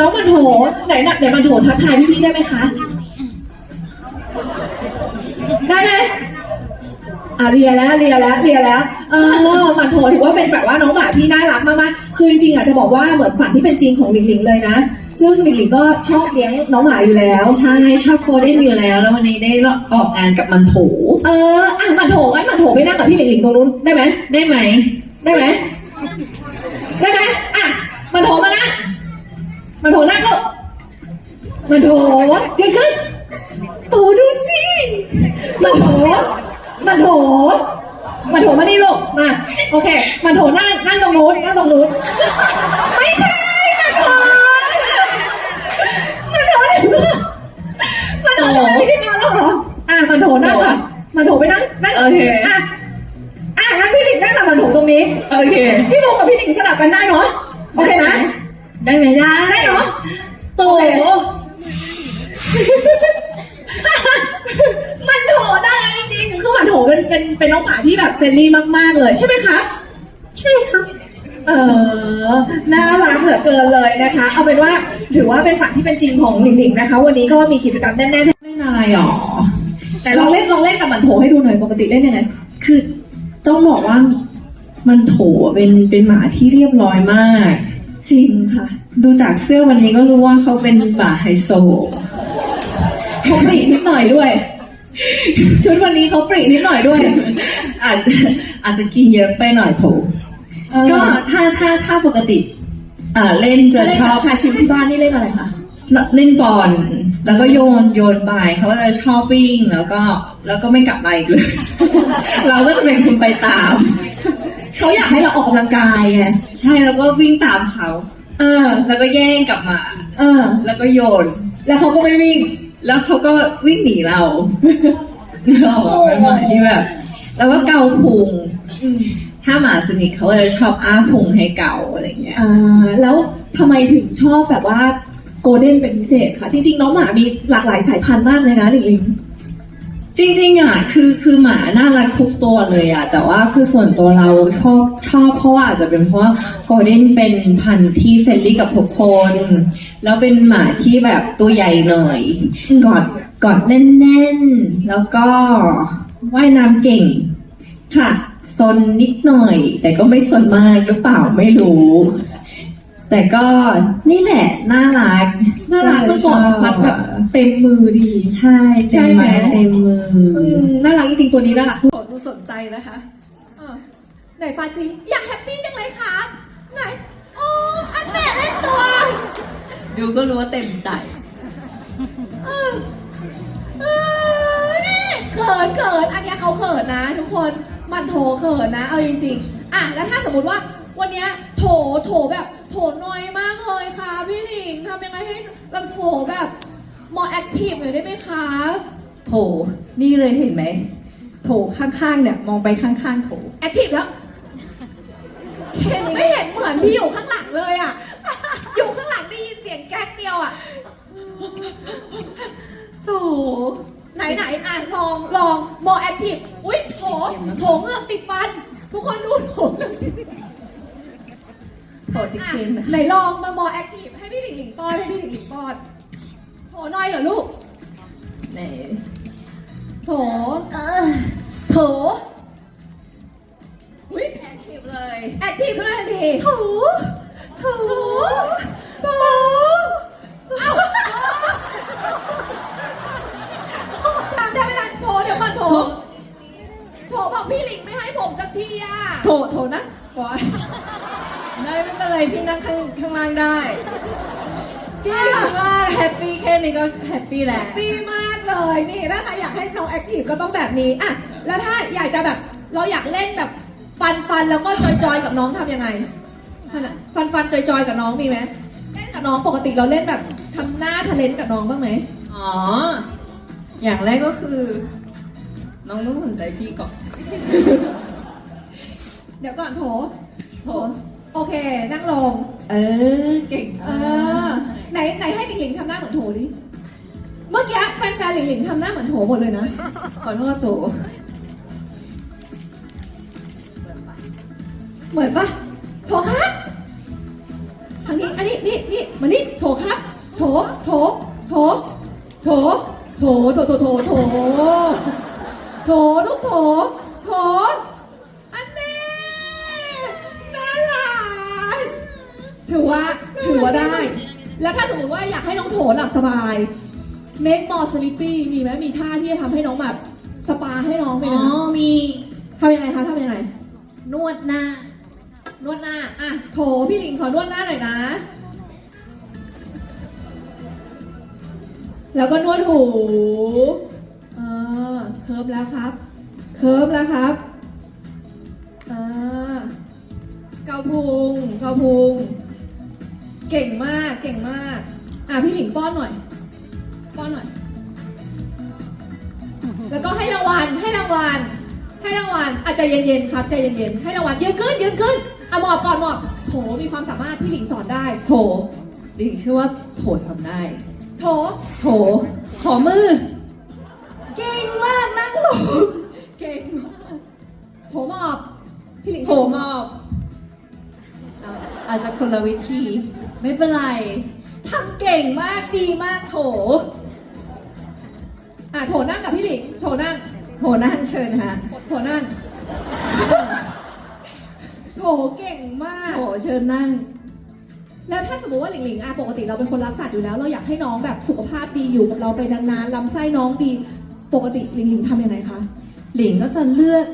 น้องมันโถไหนน่ะเดี๋ยวมันโถทักทายพี่ๆได้ไหมคะ ได้ไหมอะเรียแล้วเรียแล้วเรียแล้ว เออมันโถถือว่าเป็นแบบว่าน้องหมาที่น่ารักมากๆคือจริงๆอะจะบอกว่าเหมือนฝันที่เป็นจริงของหลิงหลิงเลยนะ ซึ่งหลิงหลิงก็ชอบเลี้ยงน้องหมาอยู่แล้ว ใช่ชอบโคเด้นอยู่แล้ว แล้ววันนี้ได้ออกงานกับมันโถ เอออะมันโถงั้นมันโถไปนั่งกับพี่หลิงหลิงตรงนู้นได้ไหมได้ไหมได้ไหมได้ไหมอะมันโถมานั่ง มันโถนั่งก็มันโถยืนขึ้นโถดูสิมันโถมันโถมันโถมานี่ลูกมาโอเคมันโถนั่งนั่งตรงนู้นนั่งตรงนู้นไม่ใช่มันโถมันโถเดี๋ยวมันโถไม่ได้มาแล้วเหรออะมันโถนั่งก่อนมันโถไปนั่งนั่งโอเคอะอะงั้นพี่หลิงนั่งกับมันโถตรงนี้โอเคพี่โมกับพี่หนิงสลับกันได้เนาะโอเคนะ ได้ไหมได้ได้เนาะโตมันโถได้จริงๆคือมันโถเป็นเป็นเป็นน้องหมาที่แบบเฟรนลี่มาก ๆ เลย ใช่ไหมคะ ใช่ค่ะ เออ น่ารักเหลือเกินเลยนะคะ เอาเป็นว่าถือว่าเป็นฝันที่เป็นจริงของหลิงหลิงนะคะ วันนี้ก็มีกิจกรรมแน่นเล่นอะไรหรอๆแต่ลองเล่นลองเล่นกับมันโถให้ดูหน่อยปกติเล่นยังไง คือต้องบอกว่ามันโถเป็นเป็นหมาที่เรียบร้อยมาก จริงค่ะ ดูจากเสื้อวันนี้ก็รู้ว่าเขาเป็นหมาไฮโซเขาปรีนิดหน่อยด้วย ชุดวันนี้เขาปรีนิดหน่อยด้วย อาจอาจจะกินเยอะไปหน่อยโถเออก็ถ้าถ้าถ้าปกติ อ่าเล่นจะเล่นชกัอบบชาชิมที่บ้านนี่เล่นอะไรคะเล่นบอลแล้วก็โยนโยนไปเขาก็จะชอบวิ่งแล้วก็แล้วก็ไม่กลับมาอีกเลย เราก็จะเป็นคนไปตาม เขาอยากให้เราออกกำลังกายไงใช่แล้วก็วิ่งตามเขาเออ แล้วก็แย่งกลับมา เออ แล้วก็โยน แล้วเขาก็ไม่วิ่ง แล้วเขาก็วิ่งหนีเราเราเป็นหมาที่แบบแล้วก็เกาพุงถ้าหมาสนิทเขาจะชอบอ้าพุงให้เกาอะไรเงี้ยอ่าแล้วทำไมถึงชอบแบบว่าโกลเด้นเป็นพิเศษคะจริงๆ น้องหมามีหลากหลายสายพันธุ์มากเลยนะหลิงลิง จริงๆอะคือคือหมาน่ารักทุกตัวเลยอะแต่ว่าคือส่วนตัวเราชอบชอบเพราะว่าอาจจะเป็นเพราะว่าโกลเด้นเป็นพันธุ์ที่เฟรนลี่กับทุกคน แล้วเป็นหมาที่แบบตัวใหญ่หน่อยอืมกอดกอดแน่นๆ แล้วก็ว่ายน้ำเก่งค่ะซนนิดหน่อย แต่ก็ไม่ซนมากหรือเปล่าไม่รู้ แต่ก็นี่แหละน่ารัก น่ารักมันกอดมัดแบบเต็มมือดี ใช่ใช่เต็มไหมไม้เต็มมืออืมน่ารักจริงๆตัวนี้น่ารักขอดูสนใจนะคะอะไหนฟาจีอยากแฮปปี้จังเลยครับไหนโอ้อันแม่เล่นตัว ดูก็รู้ว่าเต็มใจเออเอ้ยเขินเขินอันเนี้ยเขาเขินนะ ทุกคนมันโถเขินนะ เอาจริงๆอะแล้วถ้าสมมติว่า วันเนี้ยโถโถแบบโถน้อยมากเลยค่ะพี่หลิงทำยังไงให้แบบโถแบบมอแอคทีฟหน่อยได้ไหมคะโถนี่เลยเห็นไหม โถข้างๆเนี่ยมองไปข้างๆโถแอคทีฟแล้วไม่เห็นเหมือนที่อยู่ข้างหลังเลยอะ อยู่ข้างหลังได้ยินเสียงแก๊กเดียวอะโถไหนไหนอ่านลองลองมอแอคทีฟอุ้ยโถโถเงือกติดฟัน ทุกคนดูโถเงือกติดฟัน โถติดอะเกมนะไหนลองมามอแอคทีฟให้พี่หลิงหลิงป้อนให้พี่หลิงหลิงป้อนโถน้อยเหรอลูกไหนโถเออโถอุ้ยแอคทีฟเลยแอคทีฟขึ้นมาทันทีโถโถโถเอ้าตามได้ไม่ทันโถเดี๋ยวก่อนโถโถบอกพี่หลิงไม่ให้ผมสักทีอะโถโถนะปล่อย ได้ไม่เป็นไรพี่นั่งข้างข้างล่างได้พี่คิดว่าแฮปปี้แค่นี้ก็แฮปปี้แล้วดีมากเลยนี่ถ้าใครอยากให้น้องแอคทีฟก็ต้องแบบนี้อะแล้วถ้าอยากจะแบบเราอยากเล่นแบบฟันฟันแล้วก็จอยจอยกับน้องทำยังไงฟันฟันจอยจอยกับน้องมีไหมเล่นกับน้องปกติเราเล่นแบบทำหน้าทะเลนกับน้องบ้างไหมอ๋อ อย่างแรกก็คือ น้องต้องสนใจพี่ก่อน เดี๋ยวก่อนโถโถ โอเค นั่งลง เออ เก่งเออ ไหนไหนให้หลิงหลิงทำหน้าเหมือนโถดิ เมื่อกี้แฟนๆหลิงหลิงทำหน้าเหมือนโถหมดเลยนะ ขอโทษโถเหมือนปะโถครับทางนี้ นี่นี่มานี่โถครับ โถ โถ โถ โถ โถ โถ โถ โถ โถ โถลูกโถโแล้วก็นวดหูอ่าเคิร์ฟแล้วครับ เคิร์ฟแล้วครับอ่าเกาพุงเกาพุง เก่งมาก เก่งมาก อะพี่หลิงป้อนหน่อย ป้อนหน่อย แล้วก็ให้รางวัล ให้รางวัล ให้รางวัลอาจจะใจเย็นๆครับ ใจเย็นๆ ให้รางวัลยืนขึ้นยืนขึ้นอะหมอบก่อนหมอบโถมีความสามารถพี่หลิงสอนได้ โถดิงเชื่อว่าโถทำได้ โถ โถ ขอมือ เก่งมากนั่งลงเก่งมากโถหมอบ พี่หลิงโถมอบเอาอาจจะคนละวิธี ไม่เป็นไรทำเก่งมากดีมากโถ อะโถนั่งกับพี่หลิงโถนั่ง โถนั่งเชิญฮะโถนั่ง โถเก่งมาก โถเชิญนั่ง แล้วถ้าสมมติว่าหลิงหลิงอะปกติเราเป็นคนรักสัตว์อยู่แล้ว เราอยากให้น้องแบบสุขภาพดีอยู่กับเราไปนานๆลำไส้น้องดี ปกติหลิงหลิงทำยังไงคะ หลิงก็จะเลือก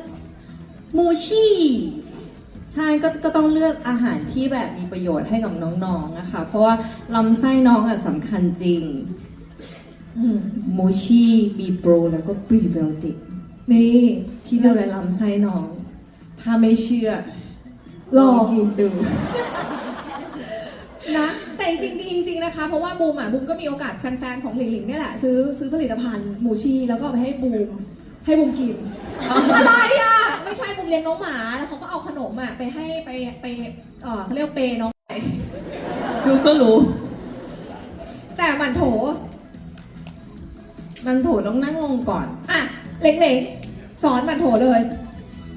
มูชี่ใช่ก็ก็ต้องเลือกอาหารที่แบบมีประโยชน์ให้กับน้องๆนะคะเพราะว่าลำไส้น้องอะสำคัญจริงอืมมูชี่มีโปรแล้วก็พรีไบโอติกนี่ที่ดูแลลำไส้น้อง ถ้าไม่เชื่อลองกินดู นะแต่จริงๆจริงๆนะคะ เพราะว่าบูมอะบูมก็มีโอกาสแฟนๆของหลิงหลิงเนี่ยแหละซื้อซื้อผลิตภัณฑ์หมูชีแล้วก็เอาไปให้บูมให้บูมกิน อะไรอะไม่ใช่บูมเลี้ยงน้องหมาแล้วเขาก็เอาขนมอะไปให้ไปไปเออเขาเรียกว่าเปย์น้องดูก็รู้ แต่หมันโถ มันโถต้องนั่งลงก่อน อะเล็งๆสอนหมันโถเลย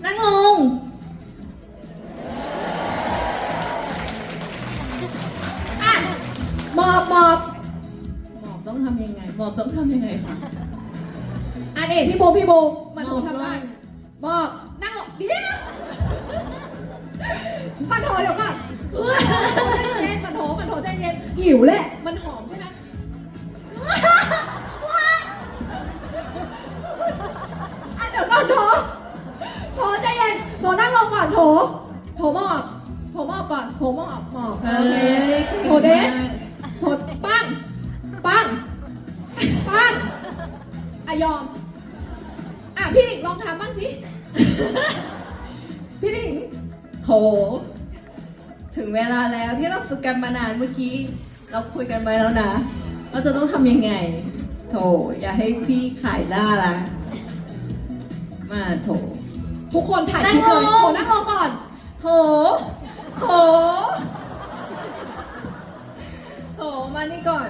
นั่งลง มอบหมอบหมอบต้องทำยังไงหมอบต้องทำยังไงคะอันนี้พี่บูมพี่บูมหมันโถหมอบทำได้ลงหมอบนั่งลงเดี๋ยวหมันโถเดี๋ยวก่อนใจเย็นหมันโถหมันโถใจเย็นหิวแหละมันหอม เมื่อกี้เราคุยกันไปแล้วนะว่าจะต้องทำยังไง โถ อย่าให้พี่ขายหน้าละมาโถ ทุกคนถ่ายคลิปเลยนั่งลงโถนั่งลงก่อน โถ โถ โถ มานี่ก่อน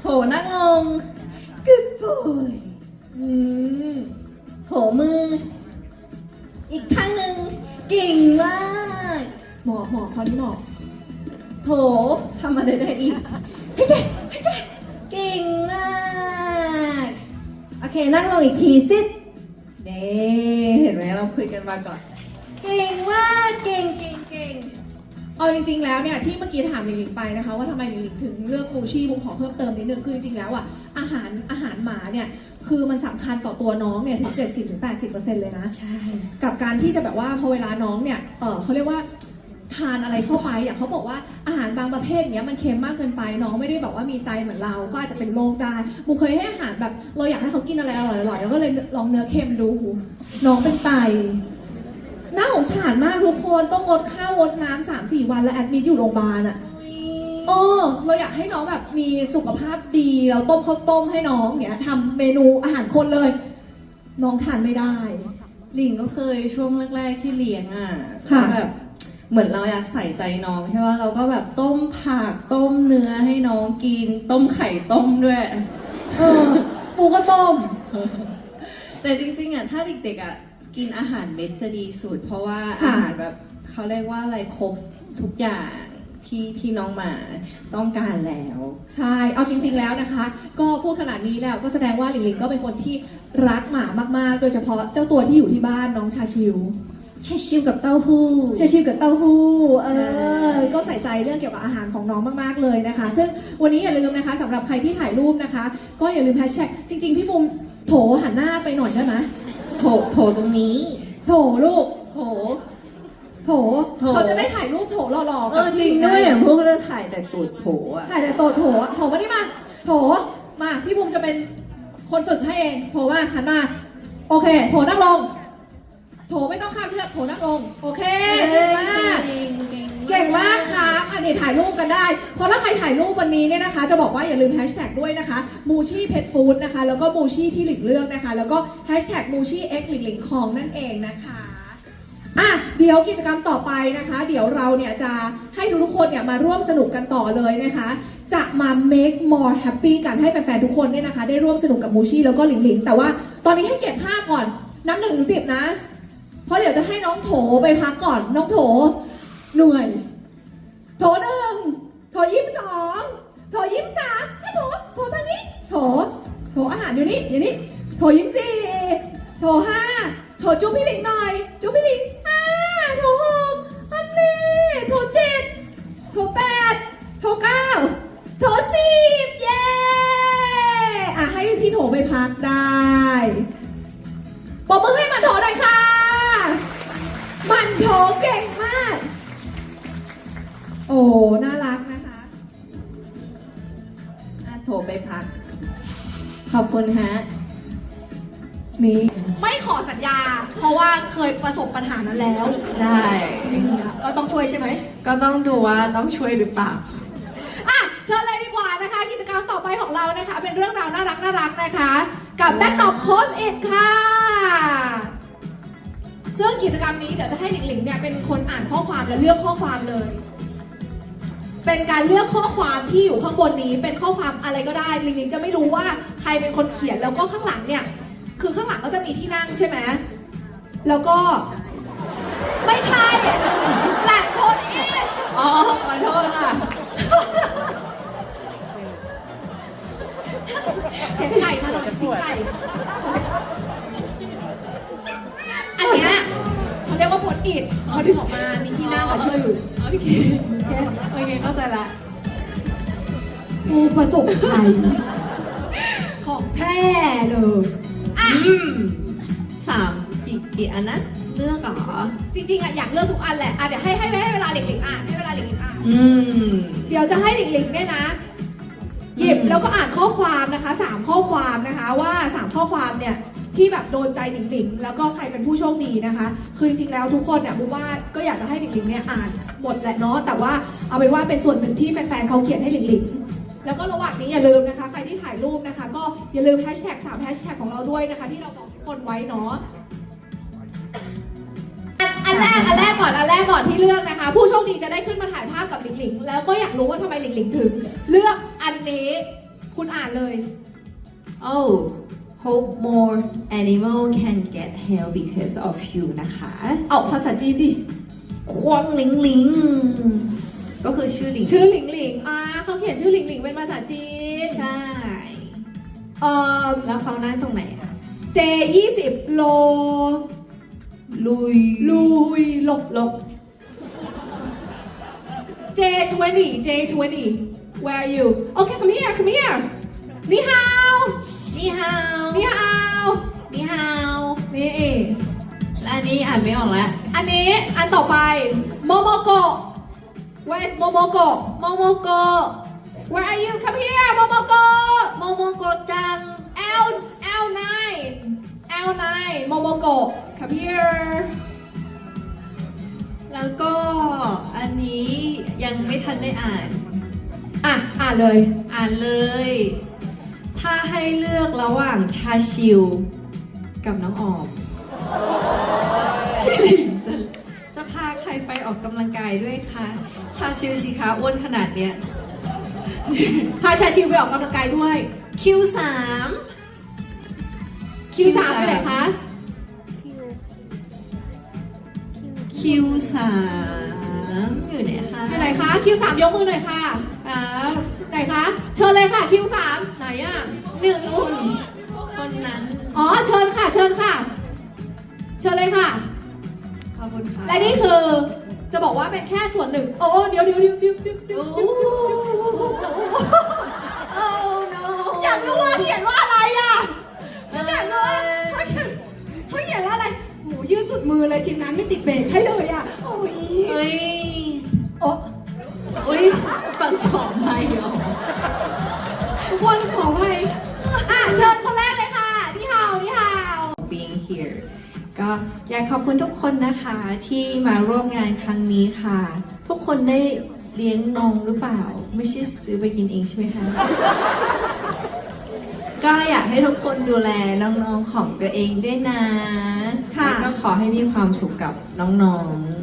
โถนั่งลง Good boy อืมโถมือ อีกข้างหนึ่งเก่งมาก หมอหมอคราวนี้หมอ โถทำอะไรได้อีกให้แกให้แกเก่งมาก โอเค นั่งลงอีกทีสิเด้เห็นไหมเราคุยกันมาก่อน เก่งมาก เก่งเก่งเก่งเอาจริงๆ แล้วเนี่ยที่เมื่อกี้ถามหลิงหลิงไปนะคะว่าทำไมหลิงหลิงถึงเลือกมูชี่บุมขอเพิ่มเติมนิดนึงคือจริงๆ แล้วอะอาหารอาหารหมาเนี่ยคือมันสำคัญต่อตัวน้องเนี่ยถึง 70-80%เลยนะ ใช่ กับการที่จะแบบว่าพอเวลาน้องเนี่ยเออเขาเรียกว่า ทานอะไรเข้าไปอย่างเขาบอกว่าอาหารบางประเภทเนี้ยมันเค็มมากเกินไปน้องไม่ได้แบบว่ามีไตเหมือนเราก็อาจจะเป็นโรคได้บุมเคยให้อาหารแบบเราอยากให้เขากินอะไรอร่อยๆแล้วก็เลยลองเนื้อเค็มดูหูน้องเป็นไตน่าสงสารมากทุกคนต้องงดข้าวงดน้ำสามสี่วันแล้วแอดมิดอยู่โรงพยาบาลอะเออเราอยากให้น้องแบบมีสุขภาพดีเราต้มข้าวต้มให้น้องเนี้ยทำเมนูอาหารคนเลย น้องทานไม่ได้ หลิงก็เคยช่วงแรกๆที่เลี้ยงอะค่ะก็แบบ เหมือนเราอยากใส่ใจน้องใช่ไหมเราก็แบบต้มผักต้มเนื้อให้น้องกิน ต้มไข่ต้มด้วย เออปูก็ต้ม แต่จริงๆอะถ้าเด็กๆอะกินอาหารเม็ดจะดีสุด เพราะว่าค่ะอาหารแบบเขาเรียกว่าอะไรครบทุกอย่างที่ที่น้องหมาต้องการแล้ว ใช่ เอาจริง ๆแล้วนะคะ ก็พูดขนาดนี้แล้วก็แสดงว่าหลิงหลิงก็เป็นคนที่รักหมามากๆ โดยเฉพาะเจ้าตัวที่อยู่ที่บ้านน้องชาชิว แค่ชิวกับเต้าหู้ชาชิวกับเต้าหู้เอใช่อก็ใส่ใจเรื่องเกี่ยวกับอาหารของน้องมากๆเลยนะคะ ซึ่งวันนี้อย่าลืมนะคะสำหรับใครที่ถ่ายรูปนะคะ ก็อย่าลืมแฮชแท็กจริง ๆ พี่มุมโถหันหน้าไปหน่อยได้ไหมโถโถตรงนี้โถลูก โถ โถโถ เขาจะได้ถ่ายรูปโถหล่อๆเอกับอจพี่ริงหด้วยไพวกเราถ่ายแต่ตูดโถอะถ่ายแต่โตโถอะโถมานี่มา โถมาพี่ภูมิจะเป็นคนฝึกให้เอง โถมาหันมา โอเค โถนั่งลง โถไม่ต้องข้ามเชือกโถนั่งลง โอเคเก่งมากเก่งมากครับอันนี้ถ่ายรูปกันได้ เพราะถ้าใครถ่ายรูปวันนี้เนี่ยนะคะ จะบอกว่าอย่าลืมแฮชแท็กด้วยนะคะ มูชี่เพ t ฟู้ดนะคะ แล้วก็มูชี่ที่หลิงเลือกนะคะ แล้วก็แฮชแท็กมูชี่เอ็กหลิงหลิงคองนั่นเองนะคะอะเดี๋ยวกิจกรรมต่อไปนะคะ เดี๋ยวเราเนี่ยจะให้ทุกๆคนเนี่ยมาร่วมสนุกกันต่อเลยนะคะ จะมา make more happy กันให้แฟนๆทุกคนเนี่ยนะคะ ได้ร่วมสนุกกับมูชี่แล้วก็หลิงหลิงแต่ว่าตอนนี้ให้เก็บภาพก่อนนับหนึ่งถึงสิบนะ เพราะเดี๋ยวจะให้น้องโถไปพักก่อน น้องโถเหนื่อย โถหนึ่งโถยี่สิบสองโถยี่สิบสามให้โถโถทางนี้ โถ โถอาหารอยู่นี่อยู่นี่โถยี่สิบสี่โถห้าโถจุ๊บพี่ลิงหน่อย จุ๊บพี่ลิงห้าโถหกอันนี้โถเจ็ดโถแปดโถเก้าโถสิบเย้อะให้พี่โถไปพักได้ปรบมือให้มันโถหน่อยค่ะ มันโถเก่งมาก โอ้ น่ารักนะคะอะโถไปพัก ขอบคุณฮะ นี่ ไม่ขอสัญญา เพราะว่าเคยประสบปัญหานั้นแล้ว ใช่ ก็ต้องช่วยใช่ไหม ก็ต้องดูว่าต้องช่วยหรือเปล่า อะ เชิญเลยดีกว่านะคะ กิจกรรมต่อไปของเรานะคะ เป็นเรื่องราวน่ารักน่ารักนะคะ กับ Backdrop Post It ค่ะ ซึ่งกิจกรรมนี้เดี๋ยวจะให้หลิงหลิงเนี่ยเป็นคนอ่านข้อความและเลือกข้อความเลย เป็นการเลือกข้อความที่อยู่ข้างบนนี้ เป็นข้อความอะไรก็ได้หลิงหลิงจะไม่รู้ว่าใครเป็นคนเขียนแล้วก็ข้างหลังเนี่ย คือข้างหลังก็จะมีที่นั่งใช่ไหมแล้วก็ไม่ใช่แหลกโคนอีกอ๋อขอโทษค่ะเสียงไก่มาหน่อยเสียงไก่ อันเนี้ยเขาเรียกว่าผลอิดพอดึงออกมา มีที่นั่งกับเชื่ออยู่โอเคโอเคเข้าใจละผู้ประสบภัยของแท้เลยอะอืมสามกี่กี่อันนะเลือกเหรอ จริงๆอะอยากเลือกทุกอันแหละอะเดี๋ยวให้ให้ให้เวลาหลิงหลิงอ่านให้เวลาหลิงหลิงอ่านอืมเดี๋ยวจะให้หลิงหลิงเนี่ยนะหยิบอืมแล้วก็อ่านข้อความนะคะสามข้อความนะคะว่าสามข้อความเนี่ย ที่แบบโดนใจหลิงหลิงแล้วก็ใครเป็นผู้โชคดีนะคะ คือจริงๆแล้วทุกคนเนี่ยบูว่าก็อยากจะให้หลิงหลิงเนี่ยอ่านหมดแหละเนาะแต่ว่าเอาเป็นว่าเป็นส่วนหนึ่งที่แฟนๆเขาเขียนให้หลิงหลิงแล้วก็ระหว่างนี้อย่าลืมนะคะ ใครที่ถ่ายรูปนะคะ ก็อย่าลืมแฮชแท็กสามแฮชแท็กของเราด้วยนะคะ ที่เราบอกทุกคนไว้เนาะอันแรกอันแรกก่อนอันแรกก่อนที่เลือกนะคะ ผู้โชคดีจะได้ขึ้นมาถ่ายภาพกับหลิงหลิงแล้วก็อยากรู้ว่าทำไมหลิงหลิงถึง เลือกอันนี้คุณอ่านเลย Oh hope more animal can get help because of you นะคะ เอาภาษาจีนดิควงลิงลิง ก็คือชื่อลิง ชื่อหลิงหลิงอ่าเขาเขียนชื่อหลิงหลิงเป็นภาษาจีน ใช่ เอ่อ แล้วเขานั่งตรงไหนอะเจยี่สิบโล ลุย ลุย หลบหลบเจ20 J 20 where are you okay come here come here นี่ฮาว นี่ฮาวนี่ฮาวนี่ฮาวนี่ และอันนี้อ่านไม่ออกแล้วอันนี้อันต่อไปโมโมโกะ where's โมโมโกะโมโมโก where are you come here โมโมโกะโมโมโกจัง L L9 L9 โมโมโกะ come here แล้วก็อันนี้ยังไม่ทันได้อ่าน อะ อ่านเลย อ่านเลยถ้า ให้เลือกระหว่างชาชิว กับน้องออมจะจะพาใครไปออกกำลังกายด้วยคะชาชิวสิคะอ้วนขนาดเนี้ย พาชาชิวไปออกกำลังกายด้วยคิวสามคิวสามไปไหนคะคิวสาม อยู่อยู่ไหนคะอยู่ไหนคะคิวสามยกมือหน่อยค่ะครับไหนคะเชิญเลยค่ะคิวสามไหนอะหนึ่งคนคนนั้น อ๋อเชิญค่ะ เชิญค่ะ เชิญเลยค่ะขอบคุณค่ะและนี่คือจะบอกว่าเป็นแค่ส่วนหนึ่ง โอ้เดี๋ยวเดี๋ยวเดี๋ยวเดี๋ยวเดี๋ยวเดี๋ยวโอ้เดี๋ยวโอ้ no อยากรู้ว่าเขียนว่าอะไรอะฉันอยากรู้ว่าเขาเขียนเขาเขียนว่าอะไร หมูยืดสุดมือเลยทีมนั้นไม่ติดเบรกให้เลยอะ โอ้ย เฮ้ยโอ้อุ้ยฟังฉอมไม่เหรอทุกคนขอไปอะเชิญคนแรกเลยค่ะพี่ฮาวพี่ฮาว being here ก็อยากขอบคุณทุกคนนะคะที่มาร่วมงานครั้งนี้ค่ะ ทุกคนได้เลี้ยงน้องหรือเปล่า ไม่ใช่ซื้อไปกินเองใช่ไหมคะ ก็อยากให้ทุกคนดูแลน้องๆของตัวเองด้วยนะค่ะ แล้วก็ขอให้มีความสุขกับน้องๆ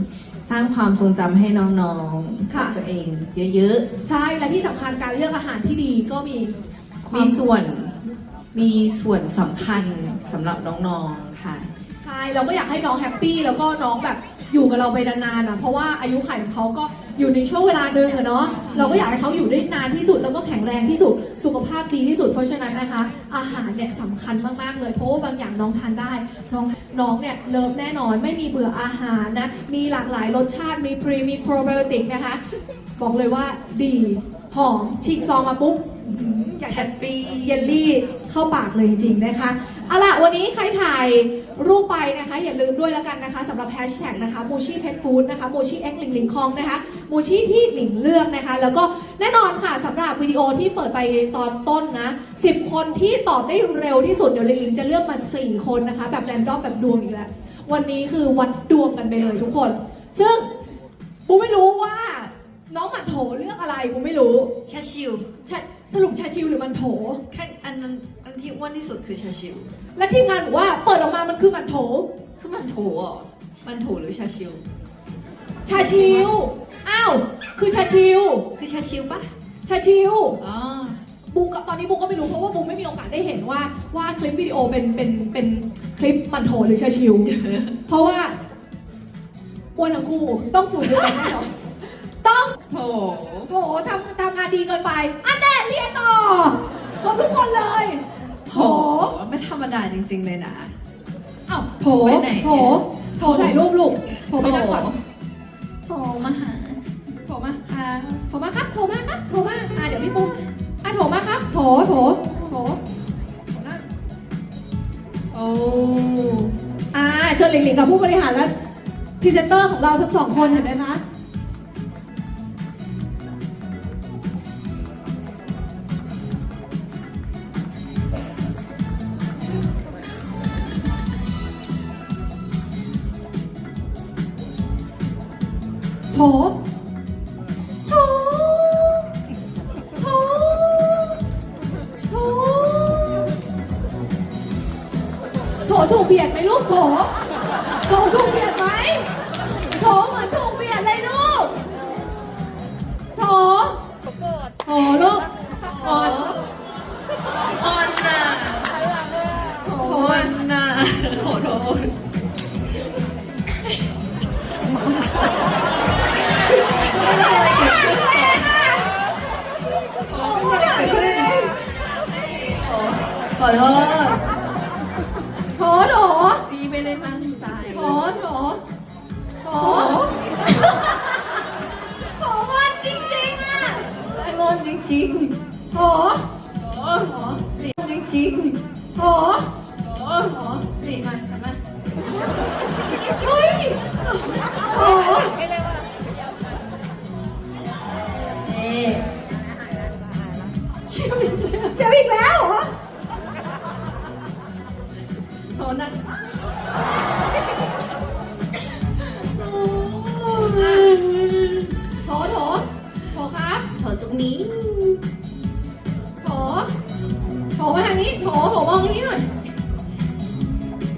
สร้างความทรงจำให้น้องๆกับตัวเองเยอะใช่และที่สำคัญการเลือกอาหารที่ดีก็มีคๆวามีส่วน มีส่วนสำคัญสำหรับน้องๆค่ะ ใช่เราก็อยากให้น้องแฮปปี้แล้วก็น้องแบบอยู่กับเราไปนานๆอะเพราะว่าอายุขัยของเขาก็ อยู่ในช่วงเวลาหนึ่งอะเนาะเราก็อยากให้เขาอยู่ได้นานที่สุดแล้วก็แข็งแรงที่สุดสุขภาพดีที่สุดเพราะฉะนั้นนะคะ อาหารเนี่ยสำคัญมากๆเลยเพราะว่าบางอย่างน้องทานได้ น้องน้องเนี่ยเลิฟแน่นอนไม่มีเบื่ออาหารนะมีหลากหลายรสชาติมีพรีมีโปรไบโอติกนะคะ บอกเลยว่าดีหอมฉีกซองมาปุ๊บ อื้อหืออยากแฮปปี้เยลลี่เข้าปากเลยจริงๆนะคะเอาล่ะวันนี้ใครถ่ายรูปไปนะคะ อย่าลืมด้วยแล้วกันนะคะสำหรับแฮชแท็กนะคะมูชี่เพ t ฟู้ดนะคะมูชี่เอ็กลิงลิงคองนะคะมูชี่ที่หลิงเลือกนะคะ แล้วก็แน่นอนค่ะสำหรับวิดีโอที่เปิดไปตอนต้นนะ10 คนที่ตอบได้เร็วที่สุดเดี๋ยวลิงลิงจะเลือกมา 4 คนนะคะ แบบแรนดอมแบบดวงอีกแล้ววันนี้คือวัดดวงกันไปเลยทุกคน ซึ่งปูไม่รู้ว่าน้องหมันโถเลือกอะไรกูไม่รู้ชาชิวชาสรุปชาชิวหรือมันโถแค่อันนั้นอันที่อ้วนที่สุดคือชาชิว และทีมงานบอกว่าเปิดออกมามันคือมันโถ คือมันโถเหรอมันโถหรือชาชิว ชาชิว อ้าว คือชาชิว คือชาชิวปะชาชิว อ๋อ บูมก็ตอนนี้บูมก็ไม่รู้เพราะว่าบูมไม่มีโอกาสได้เห็นว่าว่าคลิปวิดีโอเป็นเป็นเป็นคลิปมันโถหรือชาชิว เพราะว่าอ้วนทั้งคู่ต้องสูงเดียวกันแน่นอน ต้องโถโถทำทำงานดีเกินไป อันแน่เรียนต่อครบทุกคนเลยโถไม่ธรรมดาจริง ๆ เลยนะอ้าวโถไปไหนโถโถถ่ายรูปลูกโถไปนั่งก่อนโถมาหาโถมาค่ะโถมาครับโถมาครับโถมาอะเดี๋ยวพี่ปุ๊บอะโถมาครับโถโถโถโถนั่งโอ้อ่าเชิญหลิงหลิงกับผู้บริหารและพรีเซนเตอร์ของเราทั้งสองคนเห็นไหมคะ ถูกเบียดไหมลูกโถโถถูกเบียดไหมโถเหมือนถูกเบียดเลยลูกโถโถลูกอ่อนออนน่ะโถมันน่ะขอโทษขอโทษ โถโถมองนี้หน่อย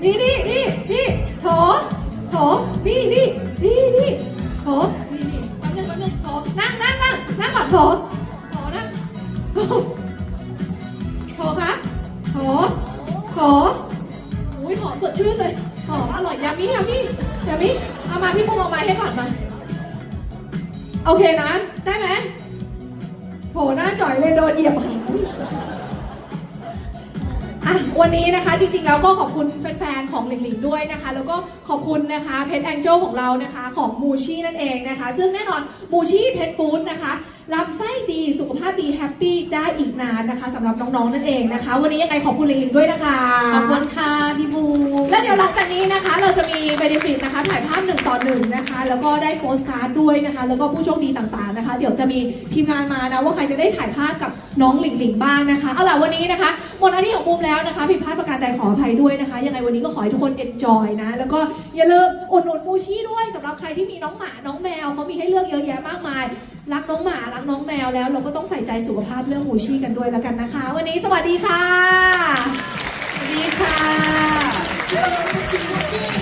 นี่นี่นี่นี่โถโถนี่นี่นี่นี่โถนี่นี่แป๊บนึงแป๊บนึงโถนั่งนั่งนั่งนั่งก่อนโถโถนั่งโถโถครับโถโถอุ้ยหอมสดชื่นเลยหอมอร่อยยามิยามิยามิเอามาพี่ปุ้มเอามาให้ก่อนมาโอเคนะ ได้ไหมโหหน้าจ่อยเลยโดนเหยียบหาง อะวันนี้นะคะจริงๆแล้วก็ขอบคุณแฟนๆของหลิงหลิงด้วยนะคะ แล้วก็ขอบคุณนะคะเพชรแองเจิลของเรานะคะของมูชี่นั่นเองนะคะ ซึ่งแน่นอนมูชี่เพชรฟู้ดนะคะลำไส้ดีสุข ภาพดีแฮปปี้ได้อีกนานนะคะสำหรับน้องๆนั่นเองนะคะ วันนี้ยังไงขอบคุณหลิงลิงด้วยนะคะขอบคุณค่ะพี่บูและเดี๋ยวหลังจากนี้นะคะ เราจะมีเบนฟิตนะคะถ่ายภาพหนึ่งต่อหนึ่งนะคะ แล้วก็ได้โพสการ์ดด้วยนะคะ แล้วก็ผู้โชคดีต่างๆนะคะ เดี๋ยวจะมีทีมงานมานะว่าใครจะได้ถ่ายภาพกับน้องหลิงหลิงบ้างนะคะเอาล่ะวันนี้นะคะหมดหน้าที่ของบูมแล้วนะคะผิดพลาดประการใดขออภัยด้วยนะคะ ยังไงวันนี้ก็ขอให้ทุกคน enjoy นะแล้วก็อย่าลืมอุดหนุนมูชี่ด้วยสำหรับใครที่มีน้องหมาน้องแมวเขามีให้เลือกเยอะแยะมากมาย รักน้องหมา รักน้องแมวแล้ว เราก็ต้องใส่ใจสุขภาพเรื่องหูชี่กันด้วยแล้วกันนะคะ วันนี้สวัสดีค่ะ สวัสดีค่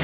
ะ